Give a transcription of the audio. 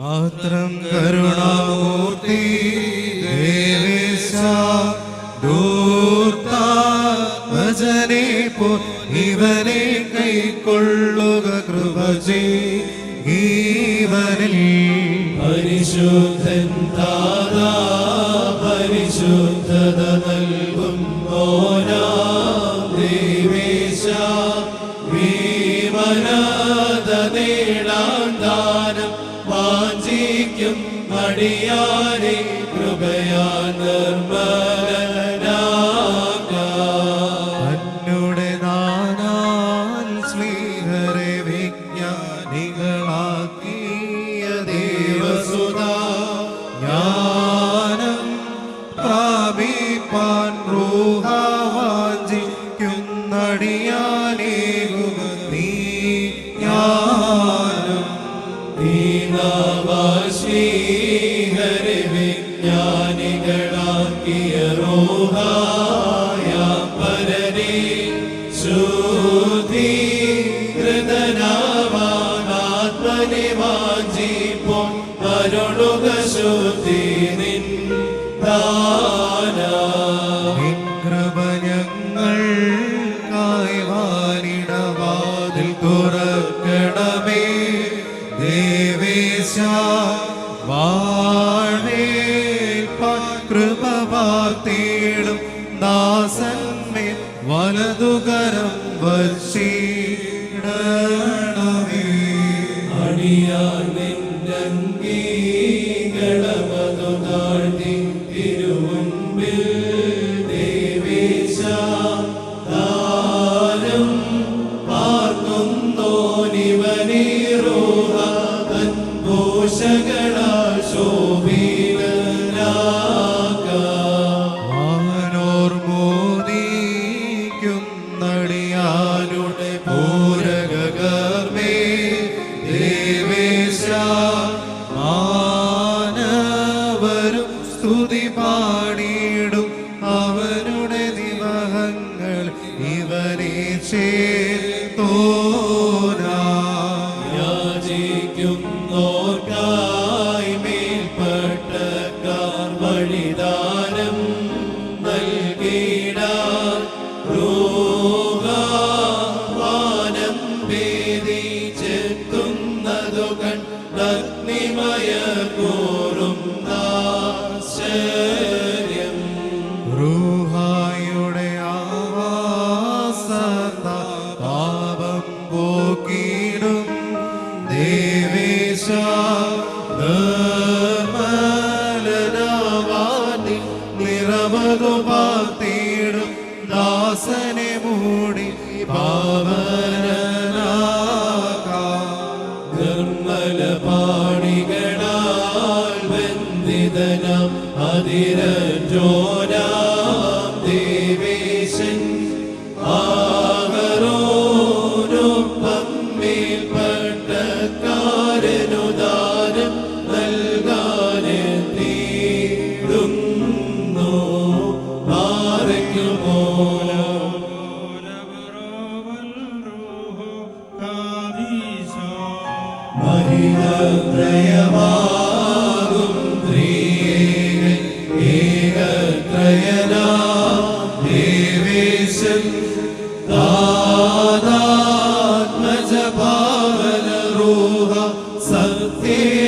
മാത്രം കരുണാമൂർത്തി ദേവേശ ദൂർത്താത്മജനെ പോ. ഇവനെ കൈക്കൊള്ളുക കൃപ ജീവനിൽ പരിശുദ്ധൻ താതാ. പരിശുദ്ധത നൽകും ഓരാ ദേവേശ ഭീമനാഥ ദാനം വാഞ്ചിക്കും മടിയാരെ കൃപയാ നിർമ്മലനാകാം. തന്നുടെ നാനാൽ സ്ലീഹരെ വിജ്ഞാനികളാക്കിയ ദേവസുതാ ജ്ഞാനം പ്രാപിപ്പാൻ റൂഹാവാഞ്ചിക്കുന്നടിയാനേകുക റോഹായ പരനെ ശുദ്ധി ഹൃദനാവാനാത്മനെ ശുദ്ധി നിൻ ദാന. കൃപ ഞങ്ങൾക്കായി വാനിടവാതിൽ തുറക്കണമേ കൃപ വാർത്തിടും ദാസന്മേൽ വലതുകരം വശീടണമേ. അണിയാൻ ഗളമതു താഴ്ത്തി തിരുമുൻപിൽ ചേർത്തോരാ യാചിക്കുന്നോർക്കായി മേൽപ്പെട്ടക്കാർ വഴിദാനം നൽകിടാൻ റോഹാനം ഭേദിച്ചെത്തുന്നതു കണ്ടഗ്നിമയ കോറും ആശ്ചര്യം ദേവേശൻ നൽകാനെത്തിയിടുന്നു പാറയ്ക്കുമോ മഹിതത്രയമാകും താതാത്മജപാവനരൂഹ